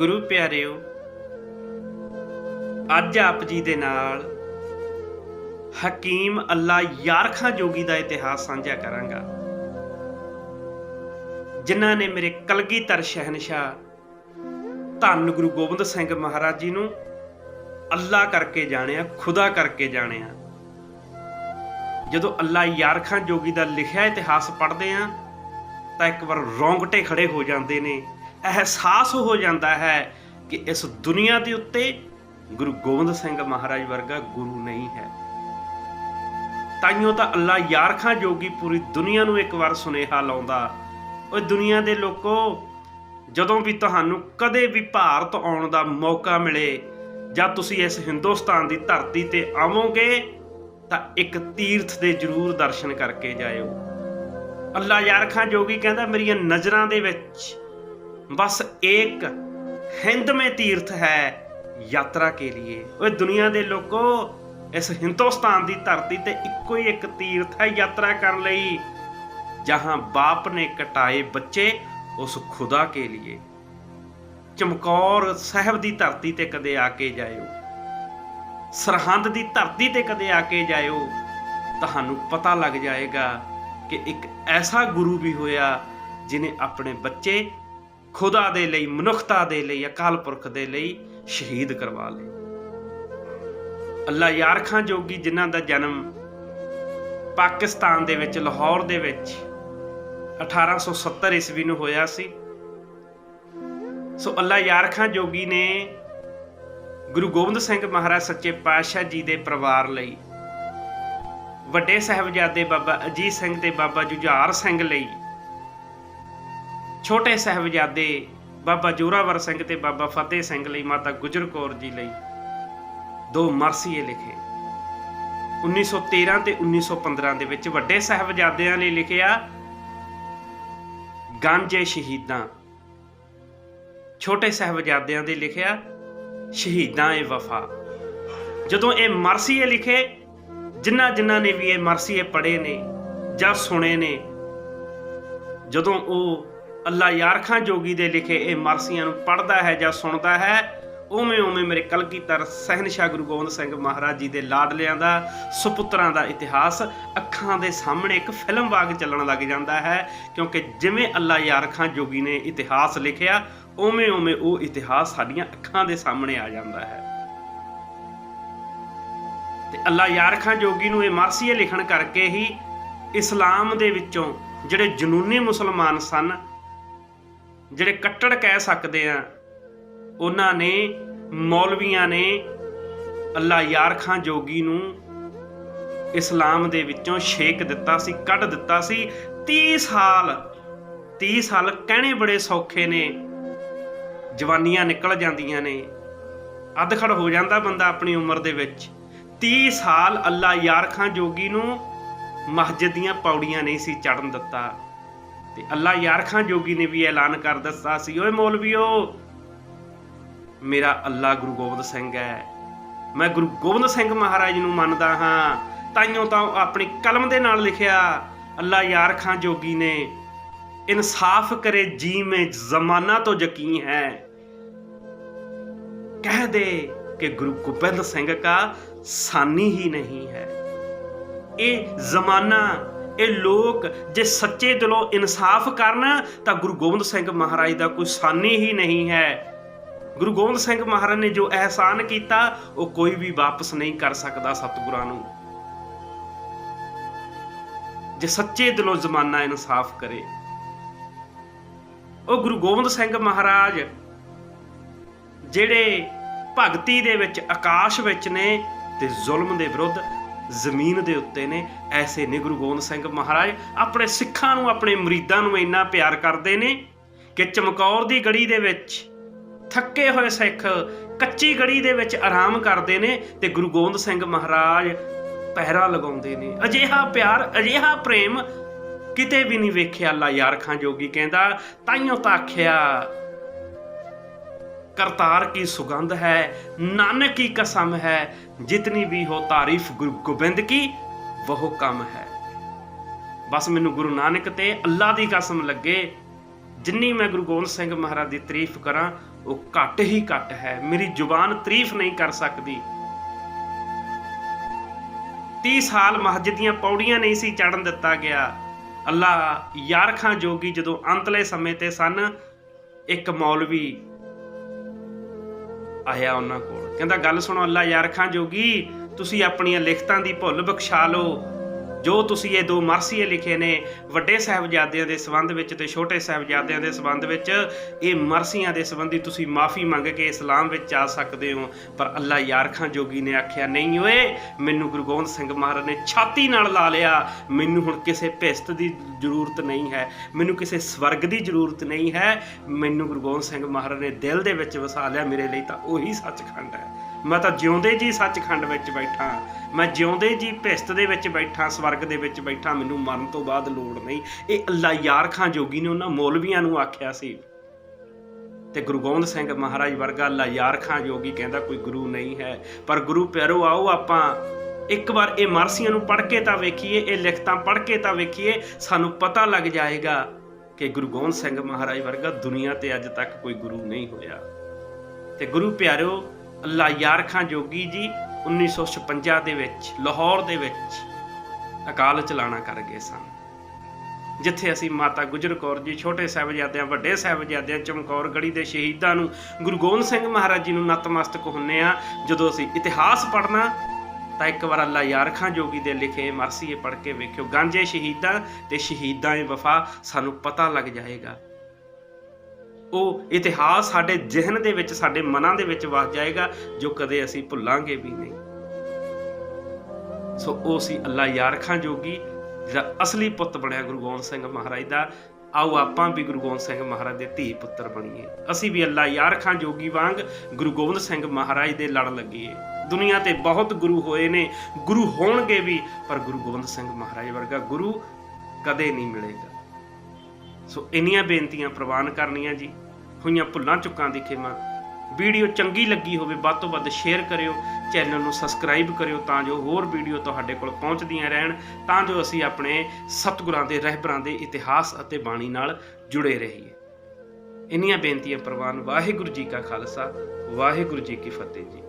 ਗੁਰੂ ਪਿਆਰਿਓ, ਅੱਜ ਆਪ ਜੀ ਦੇ ਨਾਲ ਹਕੀਮ ਅੱਲਾ ਯਾਰਖਾਂ ਜੋਗੀ ਦਾ ਇਤਿਹਾਸ ਸਾਂਝਾ ਕਰਾਂਗਾ। ਜਿਨ੍ਹਾਂ ਨੇ ਮੇਰੇ ਕਲਗੀਧਰ ਸ਼ਹਿਨशाह ਧੰਨ ਗੁਰੂ ਗੋਬਿੰਦ ਸਿੰਘ ਮਹਾਰਾਜ ਜੀ ਨੂੰ ਅੱਲਾ ਕਰਕੇ ਜਾਣਿਆ, ਖੁਦਾ ਕਰਕੇ ਜਾਣਿਆ। ਜਦੋਂ ਅੱਲਾ ਯਾਰਖਾਂ ਜੋਗੀ ਦਾ ਲਿਖਿਆ ਇਤਿਹਾਸ ਪੜ੍ਹਦੇ ਆ, ਤਾਂ ਇੱਕ ਵਾਰ ਰੌਂਗਟੇ ਖੜੇ ਹੋ ਜਾਂਦੇ ਨੇ। ਅਹਿਸਾਸ ਹੋ ਜਾਂਦਾ ਹੈ ਕਿ ਇਸ ਦੁਨੀਆ ਦੇ ਉੱਤੇ ਗੁਰੂ ਗੋਬਿੰਦ ਸਿੰਘ ਮਹਾਰਾਜ ਵਰਗਾ ਗੁਰੂ ਨਹੀਂ ਹੈ। ਤਾਈਓ ਤਾਂ ਅੱਲਾ ਯਾਰਖਾਂ ਜੋਗੀ ਪੂਰੀ ਦੁਨੀਆ ਨੂੰ ਇੱਕ ਵਾਰ ਸੁਨੇਹਾ ਲਾਉਂਦਾ, ਓਏ ਦੁਨੀਆ ਦੇ ਲੋਕੋ, ਜਦੋਂ ਵੀ ਤੁਹਾਨੂੰ ਕਦੇ ਵੀ ਭਾਰਤ ਆਉਣ ਦਾ ਮੌਕਾ ਮਿਲੇ ਜਾਂ ਤੁਸੀਂ ਇਸ ਹਿੰਦੁਸਤਾਨ ਦੀ ਧਰਤੀ ਤੇ ਆਵੋਗੇ, ਤਾਂ ਇੱਕ ਤੀਰਥ ਦੇ ਜ਼ਰੂਰ ਦਰਸ਼ਨ ਕਰਕੇ ਜਾਇਓ। ਅੱਲਾ ਯਾਰਖਾਂ ਜੋਗੀ ਕਹਿੰਦਾ, ਮੇਰੀਆਂ ਨਜ਼ਰਾਂ ਦੇ ਵਿੱਚ ਬਸ ਇੱਕ ਹਿੰਦਮੇ ਤੀਰਥ ਹੈ ਯਾਤਰਾ ਕੇ ਲਈ ਓਏ ਦੁਨੀਆ ਦੇ ਲੋਕੋ, ਇਸ ਹਿੰਦੁਸਤਾਨ ਦੀ ਧਰਤੀ ਤੇ ਇੱਕੋ ਹੀ ਇੱਕ ਤੀਰਥ ਹੈ ਯਾਤਰਾ ਕਰਨ ਲਈ, ਜਹਾਂ ਬਾਪ ਨੇ ਕਟਾਏ ਬੱਚੇ ਉਸ ਖੁਦਾ ਕੇ ਲਈ ਚਮਕੌਰ ਸਾਹਿਬ ਦੀ ਧਰਤੀ ਤੇ ਕਦੇ ਆ ਕੇ ਜਾਇਓ। ਸਰਹੰਦ ਦੀ ਧਰਤੀ ਤੇ ਕਦੇ ਆ ਕੇ ਜਾਇਓ। ਤੁਹਾਨੂੰ ਪਤਾ ਲੱਗ ਜਾਏਗਾ ਕਿ ਇੱਕ ਐਸਾ ਗੁਰੂ ਵੀ ਹੋਇਆ, ਜਿਨੇ ਆਪਣੇ ਬੱਚੇ ਖੁਦਾ ਦੇ ਲਈ, ਮਨੁੱਖਤਾ ਦੇ ਲਈ, ਅਕਾਲ ਪੁਰਖ ਦੇ ਲਈ ਸ਼ਹੀਦ ਕਰਵਾ ਲਏ। ਅੱਲਾ ਯਾਰ ਖਾਂ ਜੋਗੀ ਜਿਨ੍ਹਾਂ ਦਾ ਜਨਮ ਪਾਕਿਸਤਾਨ ਦੇ ਵਿੱਚ, ਲਾਹੌਰ ਦੇ ਵਿੱਚ 1870 ਈਸਵੀ ਨੂੰ ਹੋਇਆ ਸੀ। ਸੋ ਅੱਲਾ ਯਾਰ ਖਾਂ ਜੋਗੀ ਨੇ ਗੁਰੂ ਗੋਬਿੰਦ ਸਿੰਘ ਮਹਾਰਾਜ ਸੱਚੇ ਪਾਤਸ਼ਾਹ ਜੀ ਦੇ ਪਰਿਵਾਰ ਲਈ, ਵੱਡੇ ਸਾਹਿਬਜ਼ਾਦੇ ਬਾਬਾ ਅਜੀਤ ਸਿੰਘ ਤੇ ਬਾਬਾ ਜੁਝਾਰ ਸਿੰਘ ਲਈ ਛੋਟੇ ਸਾਹਿਬਜ਼ਾਦੇ ਬਾਬਾ ਜੋਰਾਵਰ ਸਿੰਘ ਤੇ ਬਾਬਾ ਫਤਿਹ ਸਿੰਘ ਲਈ ਮਾਤਾ ਗੁਜਰ ਕੌਰ ਜੀ ਲਈ ਦੋ ਮਰਸੀਏ ਲਿਖੇ। 1913 ਤੇ 1915 ਦੇ ਵਿੱਚ ਵੱਡੇ ਸਾਹਿਬਜ਼ਾਦਿਆਂ ਲਈ ਲਿਖਿਆ, ਗਾਂਜੇ ਸ਼ਹੀਦਾਂ। ਛੋਟੇ ਸਾਹਿਬਜ਼ਾਦਿਆਂ ਦੇ ਲਿਖਿਆ, ਸ਼ਹੀਦਾਂ ਏ ਵਫਾ। ਜਦੋਂ ਇਹ ਮਰਸੀਏ ਲਿਖੇ, ਜਿਨ੍ਹਾਂ ਜਿਨ੍ਹਾਂ ਨੇ ਵੀ ਇਹ ਮਰਸੀਏ ਪੜ੍ਹੇ ਨੇ ਜਾਂ ਸੁਣੇ ਨੇ, ਜਦੋਂ ਉਹ ਅੱਲਾ ਯਾਰਖਾਂ ਜੋਗੀ ਦੇ ਲਿਖੇ ਇਹ ਮਰਸੀਆਂ ਨੂੰ ਪੜ੍ਹਦਾ ਹੈ ਜਾਂ ਸੁਣਦਾ ਹੈ, ਉਵੇਂ ਉਵੇਂ ਮੇਰੇ ਕਲਗੀਧਰ ਸਹਿਨਸ਼ਾਹ ਗੁਰੂ ਗੋਬਿੰਦ ਸਿੰਘ ਮਹਾਰਾਜ ਜੀ ਦੇ ਲਾਡਲਿਆਂ ਦਾ, ਸੁਪੁੱਤਰਾਂ ਦਾ ਇਤਿਹਾਸ ਅੱਖਾਂ ਦੇ ਸਾਹਮਣੇ ਇੱਕ ਫਿਲਮ ਵਾਂਗ ਚੱਲਣ ਲੱਗ ਜਾਂਦਾ ਹੈ, ਕਿਉਂਕਿ ਜਿਵੇਂ ਅੱਲਾ ਯਾਰਖਾਂ ਜੋਗੀ ਨੇ ਇਤਿਹਾਸ ਲਿਖਿਆ, ਉਵੇਂ ਉਵੇਂ ਉਹ ਇਤਿਹਾਸ ਸਾਡੀਆਂ ਅੱਖਾਂ ਦੇ ਸਾਹਮਣੇ ਆ ਜਾਂਦਾ ਹੈ। ਤੇ ਅੱਲਾ ਯਾਰਖਾਂ ਜੋਗੀ ਨੂੰ ਇਹ ਮਰਸੀਏ ਲਿਖਣ ਕਰਕੇ ਹੀ ਇਸਲਾਮ ਦੇ ਵਿੱਚੋਂ ਜਿਹੜੇ ਜਨੂਨੀ ਮੁਸਲਮਾਨ ਸਨ ਜਿਹੜੇ ਕੱਟੜ ਕਹਿ ਸਕਦੇ ਆ, ਉਹਨਾਂ ਨੇ, ਮੌਲਵੀਆਂ ਨੇ ਅੱਲਾ ਯਾਰ ਖਾਂ ਜੋਗੀ ਨੂੰ ਇਸਲਾਮ ਦੇ ਵਿੱਚੋਂ ਛੇਕ ਦਿੱਤਾ ਸੀ, ਕੱਢ ਦਿੱਤਾ ਸੀ। 30 ਸਾਲ 30 ਸਾਲ ਕਹਿਣੇ ਬੜੇ ਸੌਖੇ ਨੇ। ਜਵਾਨੀਆਂ ਨਿਕਲ ਜਾਂਦੀਆਂ ਨੇ। ਅਧਖੜ ਹੋ ਜਾਂਦਾ ਬੰਦਾ ਆਪਣੀ ਉਮਰ ਦੇ ਵਿੱਚ। 30 ਸਾਲ ਅੱਲਾ ਯਾਰ ਖਾਂ ਜੋਗੀ ਨੂੰ ਮਸਜਿਦ ਦੀਆਂ ਪੌੜੀਆਂ ਨਹੀਂ ਸੀ ਚੜਨ ਦਿੱਤਾ। ਤੇ ਅੱਲਾ ਯਾਰ ਖਾਂ ਜੋਗੀ ਨੇ ਵੀ ਐਲਾਨ ਕਰ ਦਿੱਤਾ ਸੀ। ਓਏ ਮੌਲਵੀਓ, ਮੇਰਾ ਅੱਲਾ ਗੁਰੂ ਗੋਬਿੰਦ ਸਿੰਘ ਹੈ। ਮੈਂ ਗੁਰੂ ਗੋਬਿੰਦ ਸਿੰਘ ਮਹਾਰਾਜ ਨੂੰ ਮੰਨਦਾ ਹਾਂ। ਤਾਈਓ ਤਾਂ ਆਪਣੀ ਕਲਮ ਦੇ ਨਾਲ ਲਿਖਿਆ, ਅੱਲਾ ਯਾਰ ਖਾਂ ਜੋਗੀ ਨੇ, ਇਨਸਾਫ ਕਰੇ ਜੀ ਮੈਂ ਜ਼ਮਾਨਾ ਤੋਂ ਯਕੀਨ ਹੈ। ਕਹਿ ਦੇ ਕਿ ਗੁਰੂ ਗੋਬਿੰਦ ਸਿੰਘ ਕਾ ਸਾਨੀ ਹੀ ਨਹੀਂ ਹੈ। ਇਹ ਜ਼ਮਾਨਾ ਇਹ ਲੋਕ ਜੇ ਸੱਚੇ ਦਿਲੋਂ ਇਨਸਾਫ ਕਰਨ, ਤਾਂ ਗੁਰੂ ਗੋਬਿੰਦ ਸਿੰਘ ਮਹਾਰਾਜ ਦਾ ਕੋਈ ਸਾਨੀ ਹੀ ਨਹੀਂ ਹੈ। ਗੁਰੂ ਗੋਬਿੰਦ ਸਿੰਘ ਮਹਾਰਾਜ ਨੇ ਜੋ ਅਹਿਸਾਨ ਕੀਤਾ, ਉਹ ਕੋਈ ਵੀ ਵਾਪਸ ਨਹੀਂ ਕਰ ਸਕਦਾ ਸਤਿਗੁਰਾਂ ਨੂੰ। ਜੇ ਸੱਚੇ ਦਿਲੋਂ ਜ਼ਮਾਨਾ ਇਨਸਾਫ ਕਰੇ। ਉਹ ਗੁਰੂ ਗੋਬਿੰਦ ਸਿੰਘ ਮਹਾਰਾਜ, ਜਿਹੜੇ ਭਗਤੀ ਦੇ ਵਿੱਚ, ਆਕਾਸ਼ ਵਿੱਚ ਨੇ, ਤੇ ਜ਼ੁਲਮ ਦੇ ਵਿਰੁੱਧ ਜ਼ਮੀਨ ਦੇ ਉੱਤੇ ਨੇ। ਐਸੇ ਨੇ ਗੁਰੂ ਗੋਬਿੰਦ ਸਿੰਘ ਮਹਾਰਾਜ, ਆਪਣੇ ਸਿੱਖਾਂ ਨੂੰ, ਆਪਣੇ ਮਰੀਦਾਂ ਨੂੰ ਇੰਨਾ ਪਿਆਰ ਕਰਦੇ ਨੇ ਕਿ ਚਮਕੌਰ ਦੀ ਗੜੀ ਦੇ ਵਿੱਚ ਥੱਕੇ ਹੋਏ ਸਿੱਖ ਕੱਚੀ ਗੜੀ ਦੇ ਵਿੱਚ ਆਰਾਮ ਕਰਦੇ ਨੇ ਤੇ ਗੁਰੂ ਗੋਬਿੰਦ ਸਿੰਘ ਮਹਾਰਾਜ ਪਹਿਰਾ ਲਗਾਉਂਦੇ ਨੇ। ਅਜਿਹਾ ਪਿਆਰ, ਅਜਿਹਾ ਪ੍ਰੇਮ ਕਿਤੇ ਵੀ ਨਹੀਂ ਵੇਖਿਆ। ਅੱਲਾ ਯਾਰ ਖਾਂ ਜੋਗੀ ਕਹਿੰਦਾ, ਤਾਈਓ ਤਾਂ ਆਖਿਆ ਕਰਤਾਰ ਕੀ ਸੁਗੰਧ ਹੈ, ਨਾਨਕ ਕੀ ਕਸਮ ਹੈ, ਜਿਤਨੀ ਵੀ ਹੋ ਤਾਰੀਫ ਗੁਰੂ ਗੋਬਿੰਦ ਕੀ, ਵਹੁ ਕਮ ਹੈ। ਬਸ ਮੈਨੂੰ ਗੁਰੂ ਨਾਨਕ ਤੇ ਅੱਲਾ ਦੀ ਕਸਮ ਲੱਗੇ, ਜਿੰਨੀ ਮੈਂ ਗੁਰੂ ਗੋਬਿੰਦ ਸਿੰਘ ਮਹਾਰਾਜ ਦੀ ਤਾਰੀਫ ਕਰਾਂ, ਉਹ ਘੱਟ ਹੀ ਘੱਟ ਹੈ, ਮੇਰੀ ਜ਼ੁਬਾਨ ਤਾਰੀਫ ਨਹੀਂ ਕਰ ਸਕਦੀ। 30 ਸਾਲ ਮਸਜਿਦ ਦੀਆਂ ਪੌੜੀਆਂ ਨਹੀਂ ਸੀ ਚੜਨ ਦਿੱਤਾ ਗਿਆ। ਅੱਲਾ ਯਾਰਖਾਂ ਜੋਗੀ ਜਦੋਂ ਅੰਤਲੇ ਸਮੇਂ ਤੇ ਸਨ, ਇੱਕ ਮੌਲਵੀ ਆਇਆ ਉਹਨਾਂ ਕੋਲ। ਕਹਿੰਦਾ, ਗੱਲ ਸੁਣੋ ਅੱਲਾ ਯਾਰ ਖਾਂ ਜੋਗੀ, ਤੁਸੀਂ ਆਪਣੀਆਂ ਲਿਖਤਾਂ ਦੀ ਭੁੱਲ ਬਖਸ਼ਾ ਲਓ। ਜੋ ਤੁਸੀਂ ਇਹ ਦੋ ਮਰਸੀਏ ਲਿਖੇ ਨੇ, ਵੱਡੇ ਸਾਹਿਬਜ਼ਾਦਿਆਂ ਦੇ ਸੰਬੰਧ ਵਿੱਚ ਤੇ ਛੋਟੇ ਸਾਹਿਬਜ਼ਾਦਿਆਂ ਦੇ ਸੰਬੰਧ ਵਿੱਚ, ਇਹ ਮਰਸੀਆਂ ਦੇ ਸੰਬੰਧੀ ਤੁਸੀਂ ਮਾਫੀ ਮੰਗ ਕੇ ਇਸਲਾਮ ਵਿੱਚ ਆ ਸਕਦੇ ਹੋ। ਪਰ ਅੱਲਾ ਯਾਰ ਖਾਂ ਜੋਗੀ ਨੇ ਆਖਿਆ, ਨਹੀਂ ਓਏ, ਮੈਨੂੰ ਗੁਰੂ ਗੋਬਿੰਦ ਸਿੰਘ ਮਹਾਰਾਜ ਨੇ ਛਾਤੀ ਨਾਲ ਲਾ ਲਿਆ। ਮੈਨੂੰ ਹੁਣ ਕਿਸੇ ਭਿਸਤ ਦੀ ਜ਼ਰੂਰਤ ਨਹੀਂ ਹੈ। ਮੈਨੂੰ ਕਿਸੇ ਸਵਰਗ ਦੀ ਜ਼ਰੂਰਤ ਨਹੀਂ ਹੈ। ਮੈਨੂੰ ਗੁਰੂ ਗੋਬਿੰਦ ਸਿੰਘ ਮਹਾਰਾਜ ਨੇ ਦਿਲ ਦੇ ਵਿੱਚ ਵਸਾ ਲਿਆ। ਮੇਰੇ ਲਈ ਤਾਂ ਉਹੀ ਸੱਚਖੰਡ ਹੈ। ਮੈਂ ਤਾਂ ਜਿਉਂਦੇ ਜੀ ਸੱਚਖੰਡ ਵਿੱਚ ਬੈਠਾ। ਮੈਂ ਜਿਉਂਦੇ ਜੀ ਭਿਸਤ ਦੇ ਵਿੱਚ ਬੈਠਾ, ਸਵਰਗ ਦੇ ਵਿੱਚ ਬੈਠਾ, ਮੈਨੂੰ ਮਰਨ ਤੋਂ ਬਾਅਦ ਲੋੜ ਨਹੀਂ। ਇਹ ਅੱਲਾ ਯਾਰ ਖਾਂ ਜੋਗੀ ਨੇ ਉਹਨਾਂ ਮੌਲਵੀਆਂ ਨੂੰ ਆਖਿਆ ਸੀ। ਤੇ ਗੁਰੂ ਗੋਬਿੰਦ ਸਿੰਘ ਮਹਾਰਾਜ ਵਰਗਾ ਅੱਲਾ ਯਾਰ ਖਾਂ ਜੋਗੀ ਕਹਿੰਦਾ ਕੋਈ ਗੁਰੂ ਨਹੀਂ ਹੈ। ਪਰ ਗੁਰੂ ਪਿਆਰੋ, ਆਓ ਆਪਾਂ ਇੱਕ ਵਾਰ ਇਹ ਮਰਸੀਆਂ ਨੂੰ ਪੜ੍ਹ ਕੇ ਤਾਂ ਵੇਖੀਏ, ਇਹ ਲਿਖਤਾਂ ਪੜ੍ਹ ਕੇ ਤਾਂ ਵੇਖੀਏ, ਸਾਨੂੰ ਪਤਾ ਲੱਗ ਜਾਏਗਾ ਕਿ ਗੁਰੂ ਗੋਬਿੰਦ ਸਿੰਘ ਮਹਾਰਾਜ ਵਰਗਾ ਦੁਨੀਆ ਤੇ ਅੱਜ ਤੱਕ ਕੋਈ ਗੁਰੂ ਨਹੀਂ ਹੋਇਆ। ਤੇ ਗੁਰੂ ਪਿਆਰਿਓ ਅੱਲਾ ਯਾਰ ਖਾਂ ਜੋਗੀ ਜੀ 1956 ਦੇ ਵਿੱਚ, ਲਾਹੌਰ ਦੇ ਵਿੱਚ ਅਕਾਲ ਚਲਾਣਾ ਕਰ ਗਏ ਸਨ। ਜਿੱਥੇ ਅਸੀਂ ਮਾਤਾ ਗੁਜਰ ਕੌਰ ਜੀ, ਛੋਟੇ ਸਾਹਿਬਜ਼ਾਦਿਆਂ, ਵੱਡੇ ਸਾਹਿਬਜ਼ਾਦਿਆਂ, ਚਮਕੌਰ ਗੜੀ ਦੇ ਸ਼ਹੀਦਾਂ ਨੂੰ, ਗੁਰੂ ਗੋਬਿੰਦ ਸਿੰਘ ਮਹਾਰਾਜ ਜੀ ਨੂੰ ਨਤਮਸਤਕ ਹੁੰਨੇ ਆ ਜਦੋਂ ਅਸੀਂ ਇਤਿਹਾਸ ਪੜ੍ਹਨਾ, ਤਾਂ ਇੱਕ ਵਾਰ ਅੱਲਾ ਯਾਰ ਖਾਂ ਜੋਗੀ ਦੇ ਲਿਖੇ ਮਰਸੀਏ ਪੜ੍ਹ ਕੇ ਵੇਖਿਓ ਗਾਂਜੇ ਸ਼ਹੀਦਾਂ ਤੇ ਸ਼ਹੀਦਾਂ ਏ ਵਫਾ ਸਾਨੂੰ ਪਤਾ ਲੱਗ ਜਾਏਗਾ। ਉਹ ਇਤਿਹਾਸ ਸਾਡੇ ਜ਼ਿਹਨ ਦੇ ਵਿੱਚ, ਸਾਡੇ ਮਨਾਂ ਦੇ ਵਿੱਚ ਵਸ ਜਾਏਗਾ, ਜੋ ਕਦੇ ਅਸੀਂ ਭੁੱਲਾਂਗੇ ਵੀ ਨਹੀਂ। ਸੋ ਉਹ ਸੀ ਅੱਲਾ ਯਾਰਖਾਂ ਜੋਗੀ, ਜਿਹੜਾ ਅਸਲੀ ਪੁੱਤ ਬਣਿਆ ਗੁਰੂ ਗੋਬਿੰਦ ਸਿੰਘ ਮਹਾਰਾਜ ਦਾ। ਆਓ ਆਪਾਂ ਵੀ ਗੁਰੂ ਗੋਬਿੰਦ ਸਿੰਘ ਮਹਾਰਾਜ ਦੇ ਧੀ ਪੁੱਤਰ ਬਣੀਏ। ਅਸੀਂ ਵੀ ਅੱਲਾ ਯਾਰ ਖਾਂ ਜੋਗੀ ਵਾਂਗ ਗੁਰੂ ਗੋਬਿੰਦ ਸਿੰਘ ਮਹਾਰਾਜ ਦੇ ਲੜ ਲੱਗੀਏ। ਦੁਨੀਆ ਤੇ ਬਹੁਤ ਗੁਰੂ ਹੋਏ ਨੇ, ਗੁਰੂ ਹੋਣਗੇ ਵੀ, ਪਰ ਗੁਰੂ ਗੋਬਿੰਦ ਸਿੰਘ ਮਹਾਰਾਜ ਵਰਗਾ ਗੁਰੂ ਕਦੇ ਨਹੀਂ ਮਿਲੇਗਾ। ਸੋ ਇੰਨੀਆਂ ਬੇਨਤੀਆਂ ਪ੍ਰਵਾਨ ਕਰਨੀਆਂ ਜੀ, ਹੋਈਆਂ ਭੁੱਲਾਂ ਚੁੱਕਾਂ ਦੀ ਖਿਮਾ ਵੀਡੀਓ ਚੰਗੀ ਲੱਗੀ ਹੋਵੇ, ਵੱਧ ਤੋਂ ਵੱਧ ਸ਼ੇਅਰ ਕਰਿਓ, ਚੈਨਲ ਨੂੰ ਸਬਸਕ੍ਰਾਈਬ ਕਰਿਓ ਤਾਂ ਜੋ ਹੋਰ ਵੀਡੀਓ ਤੁਹਾਡੇ ਕੋਲ ਪਹੁੰਚਦੀਆਂ ਰਹਿਣ, ਤਾਂ ਜੋ ਅਸੀਂ ਆਪਣੇ ਸਤਿਗੁਰਾਂ ਦੇ, ਰਹਿਬਰਾਂ ਦੇ ਇਤਿਹਾਸ ਅਤੇ ਬਾਣੀ ਨਾਲ ਜੁੜੇ ਰਹੀਏ। ਇੰਨੀਆਂ ਬੇਨਤੀਆਂ ਪ੍ਰਵਾਨ ਵਾਹਿਗੁਰੂ ਜੀ ਕਾ ਖਾਲਸਾ, ਵਾਹਿਗੁਰੂ ਜੀ ਕੀ ਫਤਿਹ ਜੀ।